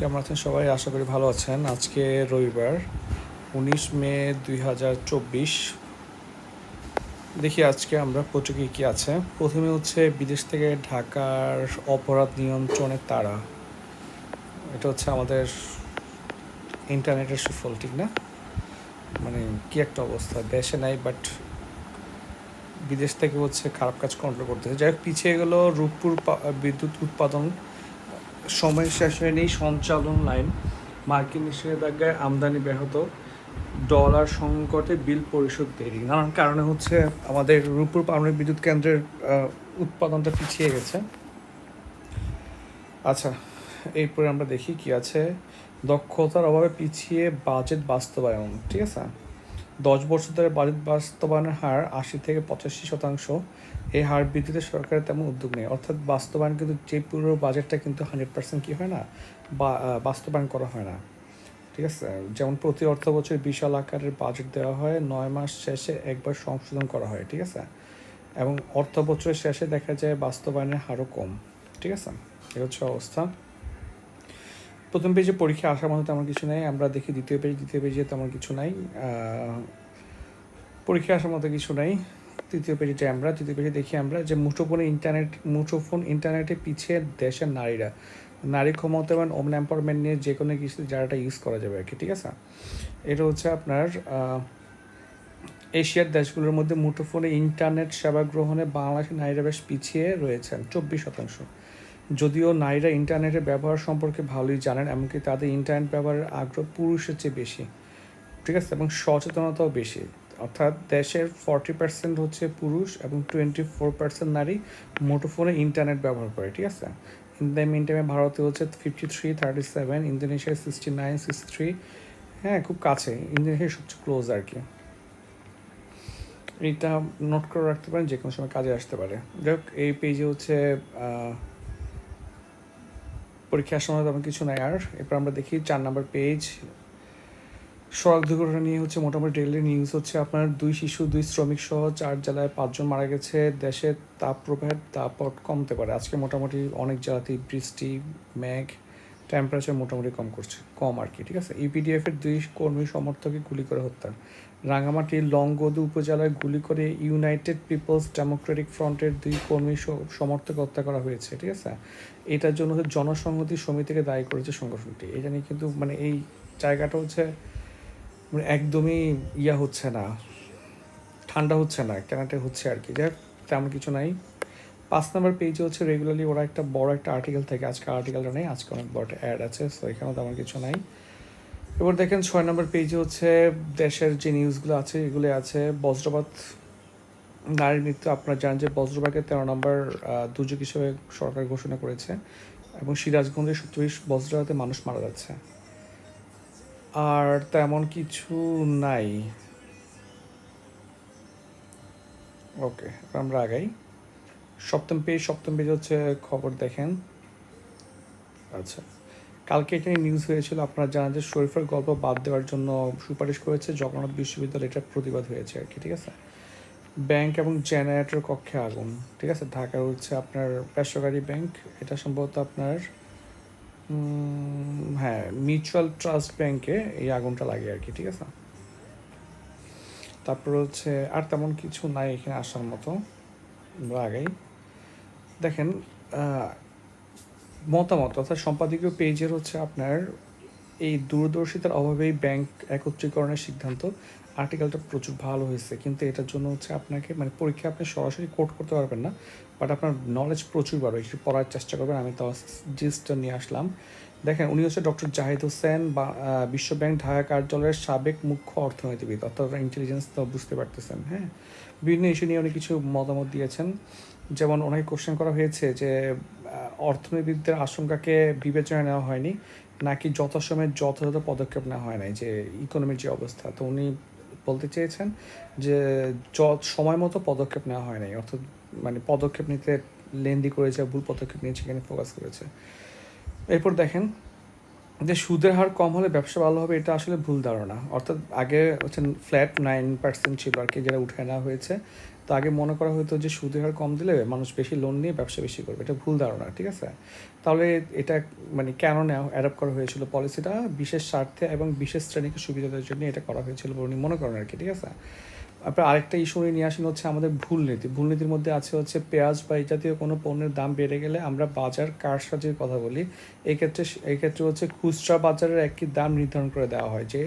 কেমন আছেন সবাই? আশা করি ভালো আছেন। আজকে রবিবার, উনিশ মে দুই হাজার চব্বিশ। দেখি আজকে আমরা পত্রিকায় কী আছে। প্রথমে হচ্ছে বিদেশ থেকে ঢাকার অপরাধ নিয়ন্ত্রণের তারা। এটা হচ্ছে আমাদের ইন্টারনেটের সুফল, ঠিক না? মানে কি একটা অবস্থা? দেশে নাই বাট বিদেশ থেকে হচ্ছে খারাপ কাজ কন্ট্রোল করতেছে। যাই হোক, পিছিয়ে গেলো রূপপুর বিদ্যুৎ উৎপাদন। সময় শেষ হয়নি, সঞ্চালন লাইন। মার্কিন নিষেধাজ্ঞায় আমদানি ব্যাহত ডলার সংকটে বিল পরিশোধ দেরি। নানান কারণে হচ্ছে আমাদের রূপপুর পারমাণবিক বিদ্যুৎ কেন্দ্রের উৎপাদনটা পিছিয়ে গেছে। আচ্ছা এরপরে আমরা দেখি কি আছে। দক্ষতার অভাবে পিছিয়ে বাজেট বাস্তবায়ন, ঠিক আছে? দশ বছর ধরে বাজেট বাস্তবায়নের হার আশি থেকে পঁচাশি শতাংশ। এই হার বৃদ্ধিতে সরকারের তেমন উদ্যোগ নেই। অর্থাৎ বাস্তবায়ন কিন্তু যে পুরো বাজেটটা কিন্তু হান্ড্রেড পার্সেন্ট কী হয় না? বাস্তবায়ন করা হয় না। ঠিক আছে? যেমন প্রতি অর্থ বছর বিশাল আকারের বাজেট দেওয়া হয়, নয় মাস শেষে একবার সংশোধন করা হয়, ঠিক আছে? এবং অর্থ বছরের শেষে দেখা যায় বাস্তবায়নের হারও কম, ঠিক আছে? এ হচ্ছে অবস্থা। প্রথম পেজে পরীক্ষা আসার মতো তেমন কিছু নেই। আমরা দেখি দ্বিতীয় পেজ দ্বিতীয় পেজে তেমন কিছু নাই। পরীক্ষা আসার মতো কিছু নাই। তৃতীয় পেজে আমরা, তৃতীয় পেজে দেখি আমরা যে মুঠোফোনে ইন্টারনেট মুঠোফোন ইন্টারনেটে পিছিয়ে দেশের নারীরা। নারী ক্ষমতাবান ওমেন এম্পাওয়ারমেন্ট নিয়ে যে কোনো কিছু যারাটা ইউজ করা যাবে আর কি, ঠিক আছে? এটা হচ্ছে আপনার এশিয়ার দেশগুলোর মধ্যে মুঠোফোনে ইন্টারনেট সেবা গ্রহণে বাংলাদেশের নারীরা বেশ পিছিয়ে রয়েছেন, চব্বিশ শতাংশ। যদিও নারীরা ইন্টারনেটের ব্যবহার সম্পর্কে ভালোই জানেন, এমনকি তাদের ইন্টারনেট ব্যবহারের আগ্রহ পুরুষের চেয়ে বেশি, ঠিক আছে? এবং সচেতনতাও বেশি। অর্থাৎ দেশের ফর্টি পার্সেন্ট হচ্ছে পুরুষ এবং টোয়েন্টি ফোর পার্সেন্ট নারী মুঠোফোনে ইন্টারনেট ব্যবহার করে, ঠিক আছে? ইন দ্য মিন টাইমে ভারতে হচ্ছে ফিফটি থ্রি থার্টি সেভেন ইন্দোনেশিয়ায় সিক্সটি নাইন সিক্সটি থ্রি হ্যাঁ খুব কাছে। ইন্দোনেশিয়া সবচেয়ে ক্লোজ আর কি। এটা নোট করে রাখতে পারেন, যে কোনো সময় কাজে আসতে পারে। যাই হোক, এই পেজে হচ্ছে পরীক্ষার সময় তেমন কিছু নাই আর। এরপর আমরা দেখি চার নাম্বার পেজ সড়ক দুর্ঘটনা নিয়ে হচ্ছে মোটামুটি ডেইলি নিউজ হচ্ছে আপনার দুই শিশু, দুই শ্রমিক সহ চার জেলায় পাঁচজন মারা গেছে। দেশের তাপ প্রবাহের দাপট কমতে পারে। আজকে মোটামুটি অনেক জেলাতেই বৃষ্টি, মেঘ টেম্পারেচার মোটামুটি কম করছে, কম আর কি, ঠিক আছে? ইপিডিএফ এর দুই কর্মী সমর্থকে গুলি করে হত্যা। রাঙামাটির লংগদু উপজেলায় গুলি করে ইউনাইটেড পিপলস ডেমোক্রেটিক ফ্রন্টের দুই কর্মী সমর্থক হত্যা করা হয়েছে, ঠিক আছে? এটার জন্য জনসংহতি সমিতিকে দায়ী করেছে সংগঠনটি। এটা নিয়ে কিন্তু মানে এই জায়গাটা হচ্ছে মানে একদমই ইয়া হচ্ছে না, ঠান্ডা হচ্ছে না, কেনাটা হচ্ছে আর কি। যাই তেমন কিছু নাই। পাঁচ নাম্বার পেজে হচ্ছে রেগুলারলি ওরা একটা বড় একটা আর্টিকেল থাকে। আজকে আর্টিকেলটা নেই, আজকে অনেক বড় অ্যাড আছে সো এখানেও তেমন কিছু নাই। এবার দেখেন ছয় নম্বর পেজে হচ্ছে দেশের যে নিউজগুলো আছে, এগুলো আছে। বজ্রপাত নারীর মৃত্যু, আপনারা জানেন যে বজ্রপাতকে তেরো নম্বর দুর্যোগ হিসেবে সরকার ঘোষণা করেছে। এবং সিরাজগঞ্জে সত্তরিশ বজ্রপাতে মানুষ মারা যাচ্ছে। আর তেমন কিছু নাই। ওকে, আমরা আগাই। সপ্তম পেজ সপ্তম পেজ হচ্ছে খবর দেখেন। আচ্ছা কালকে এখানে নিউজ হয়েছিল, আপনারা জানেন যে শরীফের গল্প বাদ দেওয়ার জন্য সুপারিশ করেছে জগন্নাথ বিশ্ববিদ্যালয় এটার প্রতিবাদ হয়েছে আর কি, ঠিক আছে? ব্যাংক এবং জেনারেটর কক্ষে আগুন, ঠিক আছে? ঢাকার হচ্ছে আপনার বেসরকারি ব্যাংক, এটা সম্ভবত আপনার হ্যাঁ মিউচুয়াল ট্রাস্ট ব্যাংকে এই আগুনটা লাগে আর কি, ঠিক আছে? তারপর হচ্ছে আর তেমন কিছু নাই এখানে আসার মতো আগেই। দেখেন মতামত অর্থাৎ সম্পাদকীয় পেজের হচ্ছে আপনার এই দূরদর্শিতার অভাবেই ব্যাংক একত্রীকরণের সিদ্ধান্ত আর্টিকেলটা প্রচুর ভালো হয়েছে কিন্তু এটার জন্য হচ্ছে আপনাকে মানে পরীক্ষা আপনি সরাসরি কোট করতে পারবেন না বাট আপনার নলেজ প্রচুর বাড়বে একটু পড়ার চেষ্টা করবেন আমি তো জিস্টটা নিয়ে আসলাম। দেখেন উনি হচ্ছে ডক্টর জাহিদ হোসেন বা আহ, বিশ্ব ব্যাংক ঢাকা কার্যালয়ের সাবেক মুখ্য অর্থনীতিবিদ অর্থাৎ ইন্টেলিজেন্স তো বুঝতে পারতেছেন হ্যাঁ? বিভিন্ন ইস্যু নিয়ে উনি কিছু মতামত দিয়েছেন যেমন ওনাকে কোশ্চেন করা হয়েছে যে অর্থনীতিবিদদের আশঙ্কাকে বিবেচনায় নেওয়া হয়নি নাকি যথাসময়ে যথাযথ পদক্ষেপ নেওয়া হয় নাই যে ইকোনমির যে অবস্থা তো উনি বলতে চেয়েছেন যে সময় মতো পদক্ষেপ নেওয়া হয় নাই। অর্থাৎ মানে পদক্ষেপ নিতে লেন্দি করেছে, ভুল পদক্ষেপ নিয়েছে, এখানে ফোকাস করেছে। এরপর দেখেন যে সুদের হার কম হলে ব্যবসা ভালো হবে, এটা আসলে ভুল ধারণা। অর্থাৎ আগে হচ্ছে ফ্ল্যাট নাইন পার্সেন্ট ছিল আর কি, যেটা উঠে নেওয়া হয়েছে। তো আগে মনে করা হতো যে সুদের হার কম দিলে মানুষ বেশি লোন নিয়ে ব্যবসা বেশি করবে। এটা ভুল ধারণা, ঠিক আছে? তাহলে এটা মানে কেন অ্যাডাপ্ট করা হয়েছিল পলিসিটা বিশেষ স্বার্থে এবং বিশেষ শ্রেণীকে সুবিধাদের জন্য এটা করা হয়েছিল বলে উনি মনে করেন আর কি, ঠিক আছে? আপনার আরেকটা ইস্যু নিয়ে আসেন হচ্ছে আমাদের ভুল নীতি। ভুল নীতির মধ্যে আছে হচ্ছে পেঁয়াজ বা এই জাতীয় কোনো পণ্যের দাম বেড়ে গেলে আমরা বাজার কারসাজির কথা বলি। এক্ষেত্রে এক্ষেত্রে হচ্ছে খুচরা বাজারের একটি দাম নির্ধারণ করে দেওয়া হয় যে,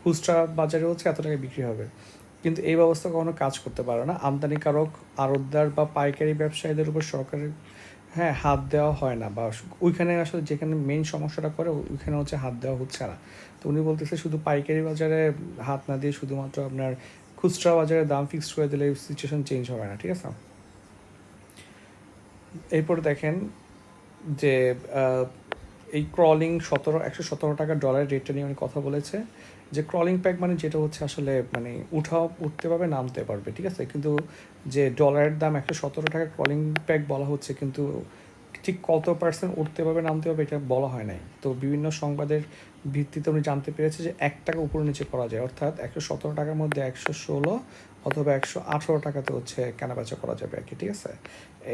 খুচরা বাজারে হচ্ছে এত টাকা বিক্রি হবে। কিন্তু এই ব্যবস্থা কখনো কাজ করতে পারে না। আমদানিকারক, আড়তদার বা পাইকারি ব্যবসায়ীদের উপর সরকারের হ্যাঁ হাত দেওয়া হয় না বা ওইখানে আসলে যেখানে মেইন সমস্যাটা করে, ওইখানে হচ্ছে হাত দেওয়া হচ্ছে না। তো উনি বলতেছে শুধু পাইকারি বাজারে হাত না দিয়ে শুধুমাত্র আপনার খুচরা বাজারে দাম ফিক্সড করে দিলে সিচুয়েশন চেঞ্জ হবে না, ঠিক আছে? এরপর দেখেন যে এই ক্রলিং সতেরো, একশো সতেরো টাকা ডলার রেটটা নিয়ে উনি কথা বলেছে। যে ক্রলিং প্যাক মানে যেটা হচ্ছে আসলে মানে উঠাও উঠতে পারবে, নামতে পারবে, ঠিক আছে? কিন্তু যে ডলারের দাম একশো সতেরো টাকা ক্রলিং প্যাক বলা হচ্ছে, কিন্তু ঠিক কত পার্সেন্ট উঠতে পারবে নামতে পারবে এটা বলা হয় নাই। তো বিভিন্ন সংবাদের ভিত্তিতে উনি জানতে পেরেছে যে এক টাকা উপর নিচে করা যায়। অর্থাৎ একশো সতেরো টাকার মধ্যে একশো ষোলো অথবা একশো আঠারো টাকাতে হচ্ছে কেনাবেচা করা যাবে আর কি, ঠিক আছে?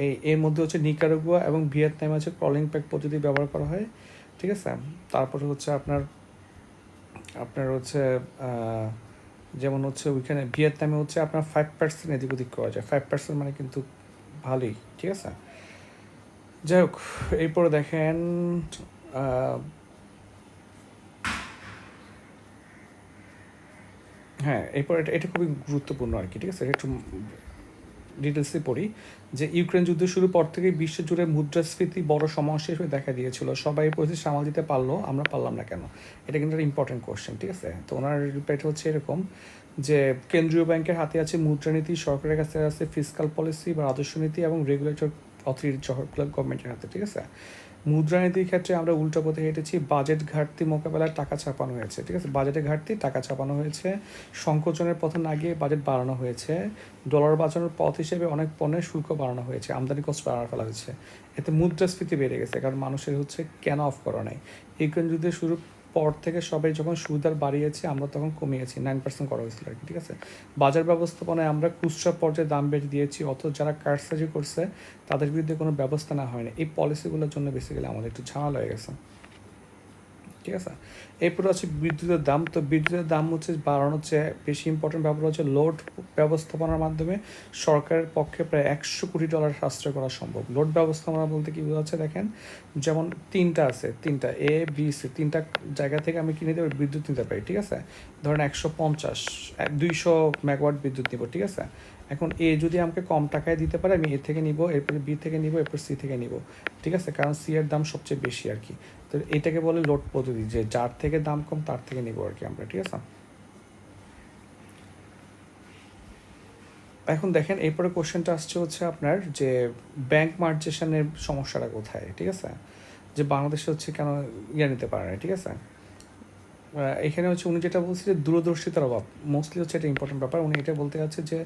এই, এর মধ্যে হচ্ছে নিকারুগুয়া এবং ভিয়েতনামে হচ্ছে ক্রলিং প্যাক পদ্ধতি ব্যবহার করা হয়, ঠিক আছে? তারপরে হচ্ছে আপনার আপনার হচ্ছে যেমন হচ্ছে ওইখানে ভিয়েতনামে হচ্ছে আপনার ফাইভ পার্সেন্ট এদিক ওদিক করা যায়। ফাইভ পার্সেন্ট মানে কিন্তু ভালোই, ঠিক আছে? যাই হোক এরপরে দেখেন হ্যাঁ এরপর এটা এটা খুবই গুরুত্বপূর্ণ আর কি, ঠিক আছে? একটু ডিটেলসে পড়ি, যে ইউক্রেন যুদ্ধ শুরুর পর থেকেই বিশ্ব জুড়ে মুদ্রাস্ফীতি বড় সমস্যা হিসেবে দেখা দিয়েছিল। সবাই পরিস্থিতি সামাল দিতে পারল, আমরা পারলাম না কেন? এটা কিন্তু একটা ইম্পর্টেন্ট কোশ্চেন ঠিক আছে? তো ওনার রিপ্লাইটা হচ্ছে এরকম, যে কেন্দ্রীয় ব্যাংকের হাতে আছে মুদ্রানীতি, সরকারের কাছে আছে ফিসকাল পলিসি বা রাজস্ব নীতি এবং রেগুলেটর অথরিটি গভর্নমেন্টের হাতে, ঠিক আছে? মুদ্রানীতির ক্ষেত্রে আমরা উল্টো পথে হেঁটেছি বাজেট ঘাটতি মোকাবেলায় টাকা ছাপানো হয়েছে, ঠিক আছে? বাজেটের ঘাটতি টাকা ছাপানো হয়েছে, সংকোচনের পথে না গিয়ে বাজেট বাড়ানো হয়েছে ডলার বাঁচানোর পথ হিসেবে অনেক পণ্যের শুল্ক বাড়ানো হয়েছে, আমদানি কষ্ট বাড়ানো ফেলা হয়েছে। এতে মুদ্রাস্ফীতি বেড়ে গেছে, কারণ মানুষের হচ্ছে কেন অফ করা নাই। ইউক্রেন যুদ্ধের শুরু পর থেকে সবাই যখন সুদার বাড়িয়েছে, আমরা তখন কমিয়েছি নাইন পার্সেন্ট করা হয়েছিল আর কি, ঠিক আছে? বাজার ব্যবস্থাপনায় আমরা খুচরা পর্যায়ে দাম বেড়ে দিয়েছি, অথচ যারা কারসাজি করছে, তাদের বিরুদ্ধে কোনো ব্যবস্থা না হয়নি এই পলিসিগুলোর জন্য বেসিক্যালি আমাদের একটু ঝামেলা হয়ে গেছে। ঠিক আছে? এরপরে হচ্ছে বিদ্যুতের দাম। তো বিদ্যুতের দাম হচ্ছে বাড়ানোর চেয়ে বেশি ইম্পর্টেন্ট ব্যাপার হচ্ছে লোড ব্যবস্থাপনার মাধ্যমে সরকারের পক্ষে প্রায় একশো কোটি ডলার সাশ্রয় করা সম্ভব। লোড ব্যবস্থাপনা বলতে কি বোঝাচ্ছে দেখেন? যেমন তিনটা আছে, তিনটা এ বি সি তিনটা জায়গা থেকে আমি কিনে দেবো, বিদ্যুৎ নিতে পারি, ঠিক আছে? ধরেন একশো পঞ্চাশ দুইশো মেগাওয়াট বিদ্যুৎ নিব, ঠিক আছে? এখন এ যদি আমাকে কম টাকায় দিতে পারে, আমি এ থেকে নিব, এরপরে বি থেকে নিব, এরপর সি থেকে নিব, ঠিক আছে? কারণ সি এর দাম সবচেয়ে বেশি আর কি। তো এটাকে বলে লোড পদ্ধতি, যে যার থেকে দাম কম তার থেকে নিব আর কি আমরা, ঠিক আছে? এখন দেখেন, এরপরে কোশ্চেনটা আসছে হচ্ছে আপনার যে ব্যাংক মার্জেশনের সমস্যাটা কোথায়, ঠিক আছে? যে বাংলাদেশে হচ্ছে কেন ইয়ে নিতে পারে না, ঠিক আছে? এখানে হচ্ছে উনি যেটা বলছে যে দূরদর্শিতার অভাব মোস্টলি হচ্ছে এটা ইম্পর্টেন্ট ব্যাপার। উনি এটা বলতে যাচ্ছে যে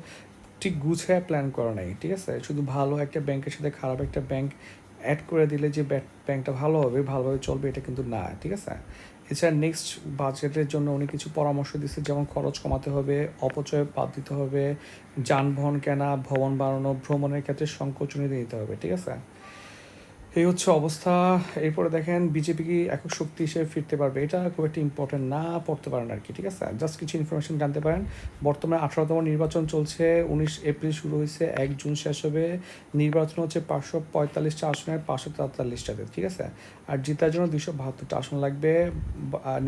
ঠিক গুছায় প্ল্যান করা নাই, ঠিক আছে? শুধু ভালো একটা ব্যাংকের সাথে খারাপ একটা ব্যাংক অ্যাড করে দিলে যে ব্যাট ব্যাংকটা ভালো হবে, ভালোভাবে চলবে, এটা কিন্তু না, ঠিক আছে? এছাড়া নেক্সট বাজেটের জন্য উনি কিছু পরামর্শ দিচ্ছে যেমন খরচ কমাতে হবে, অপচয় বাদ দিতে হবে, যানবাহন কেনা, ভবন বানানো, ভ্রমণের ক্ষেত্রে সংকোচনী দিতে হবে, ঠিক আছে? এই হচ্ছে অবস্থা। এরপরে দেখেন, বিজেপি কি একক শক্তি হিসেবে ফিরতে পারবে? এটা খুব একটা ইম্পর্টেন্ট না, পড়তে পারেন আর কি, ঠিক আছে? জাস্ট কিছু ইনফরমেশন জানতে পারেন। বর্তমানে আঠারোতম নির্বাচন চলছে, উনিশ এপ্রিল শুরু হয়েছে, এক জুন শেষ হবে। নির্বাচন হচ্ছে পাঁচশো পঁয়তাল্লিশটা আসনের পাঁচশো তেতাল্লিশটাতে, ঠিক আছে? আর জিতার জন্য দুশো বাহাত্তরটা আসন লাগবে।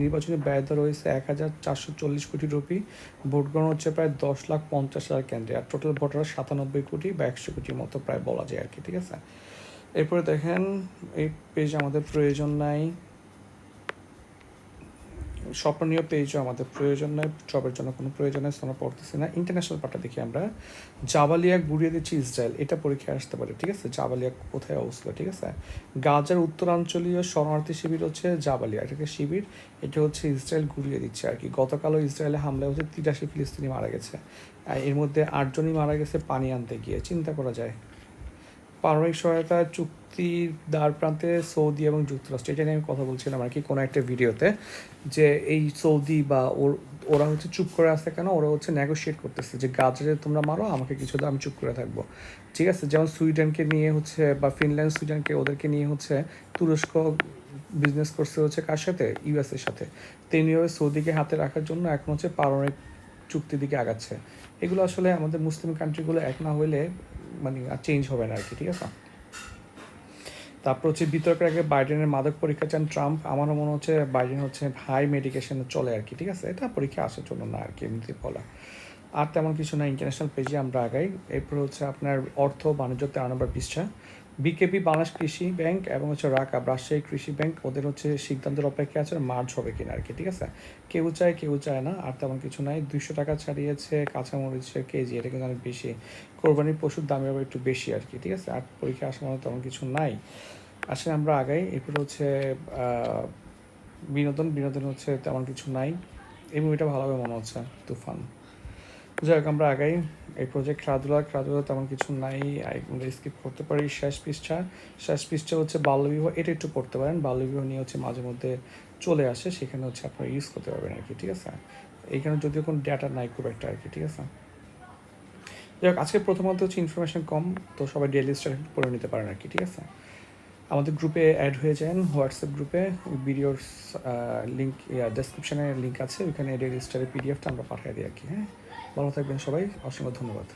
নির্বাচনী ব্যয় রয়েছে এক হাজার চারশো চল্লিশ কোটি রুপি। ভোট গ্রহণ হচ্ছে প্রায় দশ লাখ পঞ্চাশ হাজার কেন্দ্রে। আর টোটাল ভোটার সাতানব্বই কোটি বা একশো কোটির মতো প্রায় বলা যায় আর কি, ঠিক আছে? এরপরে দেখেন, এই পেজ আমাদের প্রয়োজন নাই। স্বপ্নীয় পেজও আমাদের প্রয়োজন নাই জবের জন্য কোনো প্রয়োজন নেই আমরা পড়তেছি না। ইন্টারন্যাশনাল পার্টটা দেখি আমরা। জাবালিয়া গুড়িয়ে দিচ্ছি ইসরায়েল, এটা পরীক্ষায় আসতে পারে, ঠিক আছে? জাবালিয়া কোথায় অবস্থিত, ঠিক আছে? গাজার উত্তরাঞ্চলীয় শরণার্থী শিবির হচ্ছে জাবালিয়া, এটাকে শিবির, এটা হচ্ছে ইসরায়েল গুড়িয়ে দিচ্ছে আর কি। গতকালও ইসরায়েলে হামলায় হচ্ছে তিরাশি ফিলিস্তিনি মারা গেছে। এর মধ্যে আটজনই মারা গেছে, পানি আনতে গিয়ে, চিন্তা করা যায়। পারমাণবিক সহায়তা চুক্তির দ্বার প্রান্তে সৌদি এবং যুক্তরাষ্ট্র, এটা নিয়ে আমি কথা বলছিলাম আর কি কোনো একটা ভিডিওতে, যে এই সৌদি বা ওর, ওরা হচ্ছে চুপ করে আসছে কেন? ওরা হচ্ছে নেগোশিয়েট করতেছে যে গাজা যদি তোমরা মারো, আমাকে কিছু আমি চুপ করে থাকব। ঠিক আছে? যেমন সুইডেনকে নিয়ে হচ্ছে বা ফিনল্যান্ড, সুইডেনকে ওদেরকে নিয়ে হচ্ছে তুরস্ক বিজনেস করছে হচ্ছে কার সাথে? ইউএসের সাথে। তেমনিভাবে সৌদিকে হাতে রাখার জন্য এখন হচ্ছে পারমাণবিক চুক্তির দিকে আগাচ্ছে। এগুলো আসলে আমাদের মুসলিম কান্ট্রিগুলো এক না হইলে মানে চেঞ্জ হবে না আর কি, ঠিক আছে? তারপর হচ্ছে বিতর্কের আগে বাইডেনের মাদক পরীক্ষা চান ট্রাম্প। আমারও মনে হচ্ছে বাইডেন হচ্ছে হাই মেডিকেশনে চলে আর কি, ঠিক আছে? এটা পরীক্ষা আসার জন্য না আর কি, এমনিতে বলা। আর তেমন কিছু না ইন্টারন্যাশনাল পেজে আমরা আগাই। এরপর হচ্ছে আপনার অর্থ, বাণিজ্য, তেরো নম্বর পৃষ্ঠা। বিকেপি, বাংলাদেশ কৃষি ব্যাংক এবং হচ্ছে রাকা রাজশাহী কৃষি ব্যাংক, ওদের হচ্ছে সিদ্ধান্তের অপেক্ষা আছে মার্চ হবে কিনা আর কি, ঠিক আছে? কেউ চায় কেউ চায় না, আর তেমন কিছু নাই। দুইশো টাকা ছাড়িয়েছে কাঁচামরিচের কেজি, এটা কিন্তু অনেক বেশি। কোরবানির পশুর দামে আবার একটু বেশি আর কি, ঠিক আছে? আর পরীক্ষা আসার মতো তেমন কিছু নাই। আসলে আমরা আগাই, এরপরে হচ্ছে বিনোদন বিনোদন হচ্ছে তেমন কিছু নাই। এই মুভিটা ভালোভাবে মনে হচ্ছে, তুফান। যাই হোক, আমরা আগাই। এই প্রজেক্ট খেলাধুলা খেলাধুলা তেমন কিছু নাই। আমরা স্কিপ করতে পারি শেষ পৃষ্ঠা। শেষ পৃষ্ঠা হচ্ছে বাল্যবিবাহ, এটা একটু পড়তে পারেন। বাল্যবিবাহ নিয়ে হচ্ছে মাঝে মধ্যে চলে আসে, সেখানে হচ্ছে আপনারা ইউজ করতে পারবেন আর কি ঠিক আছে? এইখানে যদিও কোনো ডেটা নাই খুব একটা আর কি ঠিক আছে? যাই হোক, আজকে প্রথমত হচ্ছে ইনফরমেশন কম, তো সবাই ডেলি স্টার পড়ে নিতে পারেন আর কি ঠিক আছে? আমাদের গ্রুপে অ্যাড হয়ে যান হোয়াটসঅ্যাপ গ্রুপে ভিডিওর লিঙ্ক ডেসক্রিপশনে লিঙ্ক আছে, ওইখানে ডেলি স্টারের পিডিএফটা আমরা পাঠিয়ে দিই আর কি হ্যাঁ? ভালো থাকবেন সবাই অসংখ্য ধন্যবাদ।